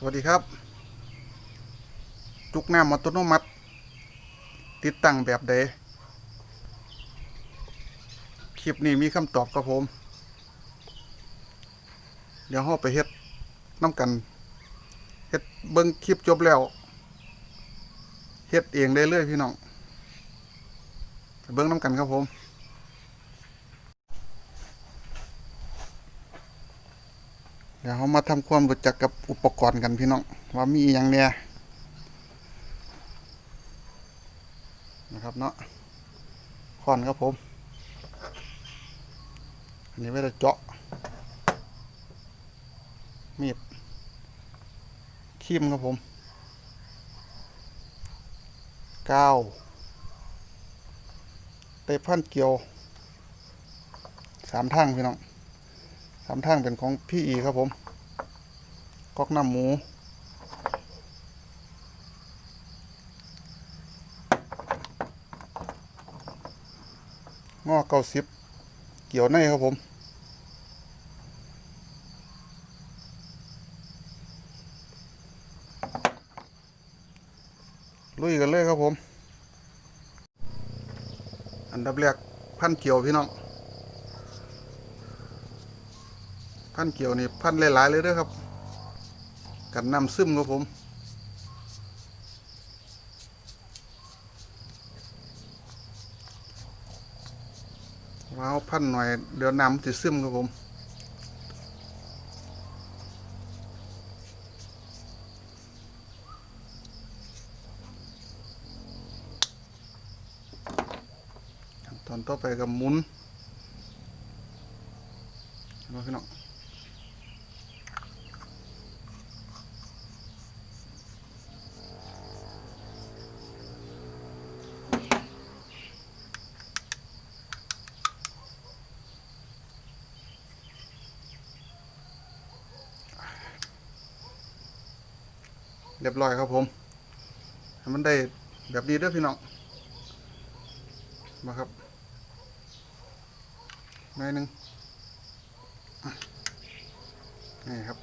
สวัสดีครับ จุกน้ำอัตโนมัติ ติดตั้งแบบใดคลิปนี้มีคำตอบครับผม เดี๋ยวเราไปเฮ็ดน้ำกันเฮ็ดเบิ่งคลิปจบแล้วเฮ็ดเองได้เลยพี่น้องไปเบิ่งน้ำกันครับผม เดี๋ยวเรามาทำความรู้จักกับอุปกรณ์กันพี่น้องว่ามีอย่างเนี่ยนะครับเนาะค้อนครับผม อันนี้ไว้จะเจาะ มีดคีมครับผมก้าวเตปพันเกลียวสามทางพี่น้อง สามทางเป็นของพี่อีครับผมก๊อกน้ำหมู งอเก้าสิบเกี่ยวในครับผมลุยกันเลยครับผม อันดับแรกพันเกี่ยวพี่น้อง พันเกี่ยวนี่พันหลายๆเลยเด้อครับ กันน้ำซึมครับผมว้าวพันหน่อยเดี๋ยวน้ำจะซึมครับผมตอนต่อไปกับหมุนเห็นหมพี่น้อง เรียบร้อยครับผมให้มันได้แบบนี้ด้อพี่น้องมาครับหน่อยหนึ่งนี่ครับ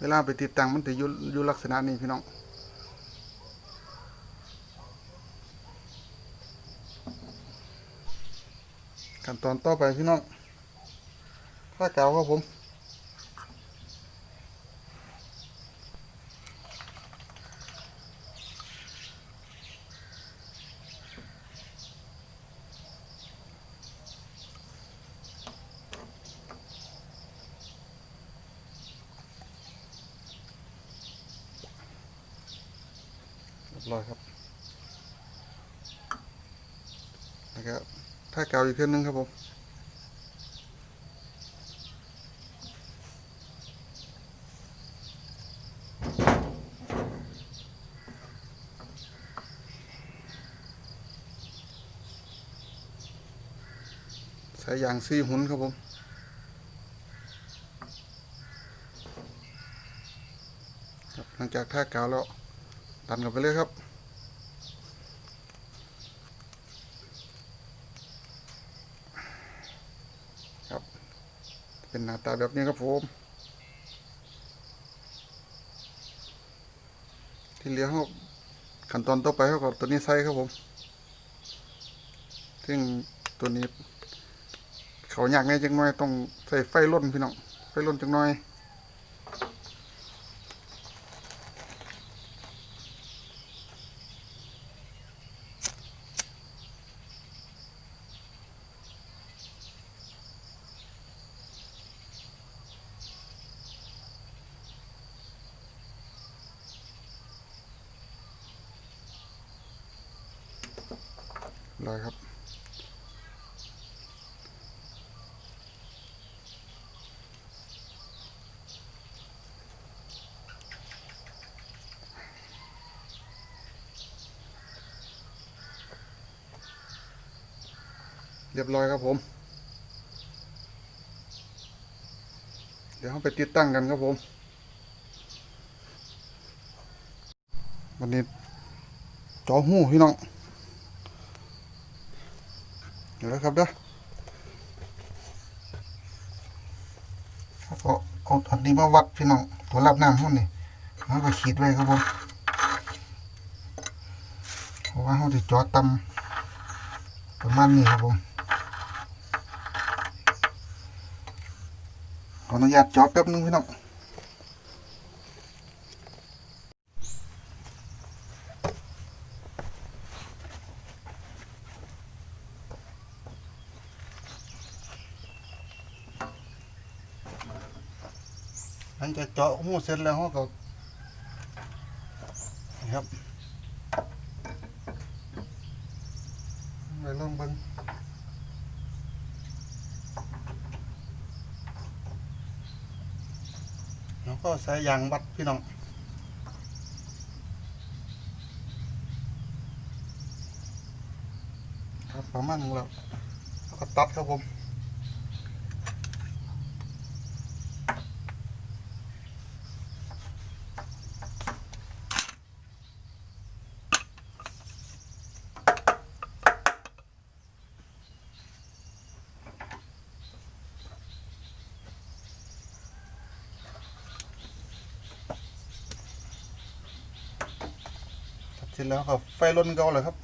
เวลาไปติดตั้งมันจะอยู่อยู่ลักษณะนี้พี่น้องขั้นตอนต่อไปพี่น้องผ้าเกาครับผม บร้อยครับแล้วก็ถ้าเกาอีกเครื่องนึงครับผมสายยางซีหุนครับผมหลังจากท่ากาวแล้ว ดันกลับไปเลยครับ ครับ เป็นหน้าตาแบบนี้ครับผมที่เหลือเขาขั้นตอนต่อไปเขาก็ตัวนี้ใส่ครับผม ซึ่งตัวนี้ เขาอยากไงจังน้อยต้องใส่ไฟล้นพี่น้อง ไฟล้นจังน้อย เลยครับ เรียบร้อยครับผม เดี๋ยวเราไปติดตั้งกันครับผม วันนี้จอหูพี่น้อง เดี๋ยวนะครับเด้อครับผมเอาอันนี้มาวัดพี่น้องตัวรับน้ำห้องนี่แล้วก็ขีดไว้ครับผมเพราะว่าเขาจะจอดตำประมาณนี้ครับผมขออนุญาตจอดแป๊บนึงพี่น้อง หลังจากเจาะหูเสร็จแล้วเขาก็นี่ครับไปลองเบิ่งแล้วก็ใส่ยางวัดพี่น้องครับประมาณนี้แล้วแล้วก็ตัดครับผม ร็จแล้วครับไฟล้นเก่าเลยครับ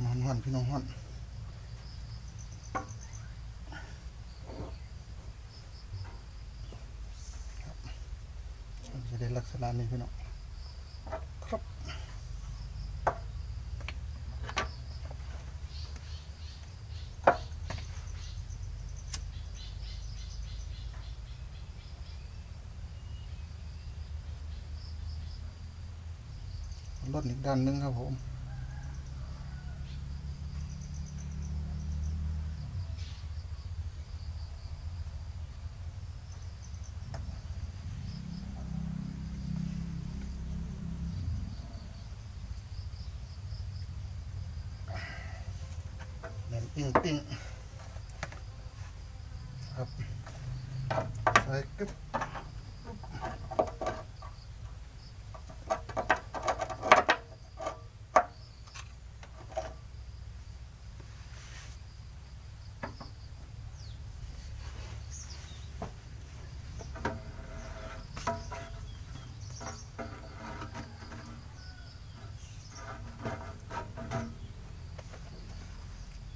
ทำ หันหันพี่น้องหันจะได้ลักษณะนี้พี่น้องครับรถอีกด้านหนึงครับผม ปิ้งปิ้งครับใส่กึ๊บ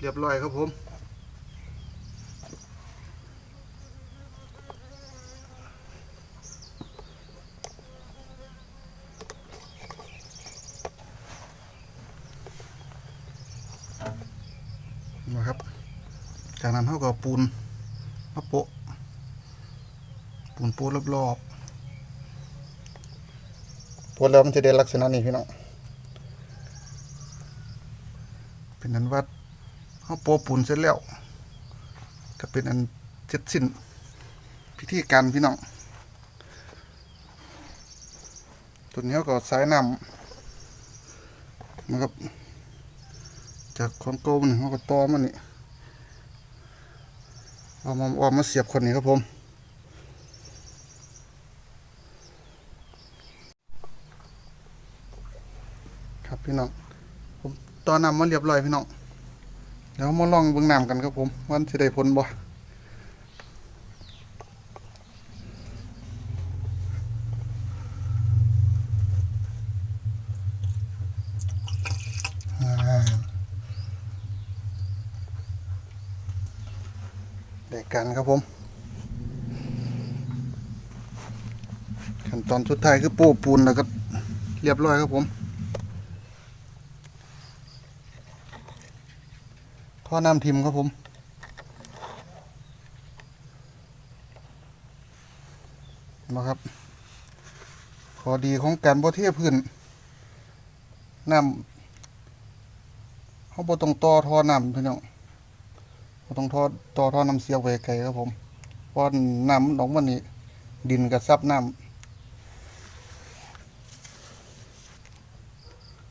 เรียบร้อยครับผมนะครับ จากนั้นเขาก็เอาปูนมาโปะปูนโปะรอบๆโปะแล้วมันจะได้ลักษณะนี้พี่น้องเป็นนั้นว่า เขาโปปูนเสร็จแล้วก็เป็นอันเสร็จสิ้นพิธีการพี่น้องตัวนี้ก็สายน้ำนะครับ จากของโกมันเขาก็ต่อมันนี่เอามาเอามาเสียบคนนี้ครับผมครับพี่น้องผมตอนำมาเรียบร้อยพี่น้อง ดี๋ยวมาลองเบิ่งน้ำกันครับผมวันสิได้ผลบ่อ่าได้กันครับผม ขั้นตอนสุดท้ายคือป้ปูนแล้วก็เรียบร้อยครับผม ท่อน้ำทิมครับผมนะครับขอดีของการบ่เทียพื้นน้ำเขาบ่ต้องต่อท่อน้ำพี่น้องบ่ต้องท่อต่อท่อน้ำเสียไว้ไกลครับผมเพราะน้ำมันออกมานี่ดินกับซับน้ำ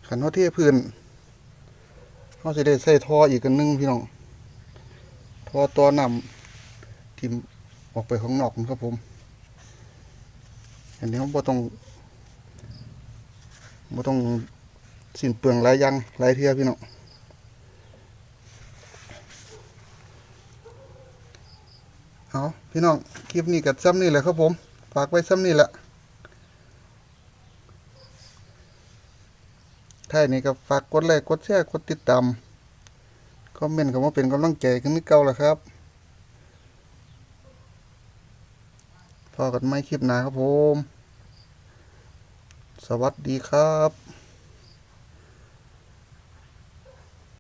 ขันว่าเทียพื้น เขาจะได้ใส่ท่ออีกกันนึงพี่น้องท่อตัวนำทิมออกไปข้างนอกครับผม อันนี้เขาต้องบ่ต้องสิ้นเปลืองหลายยังหลายเทื่อพี่น้องเอาพี่น้องคลิปนี้กับซ้ำนี่แหละครับผม ฝากไว้ซ้ำนี่แหละ ท้ายนี้ก็ฝากกดไลค์กดแชร์กดติดตามคอมเมนต์คำว่าเป็นกำลังใจกันนี่เก่าแล้วครับพอกันไม่คลิปหนาครับผม สวัสดีครับ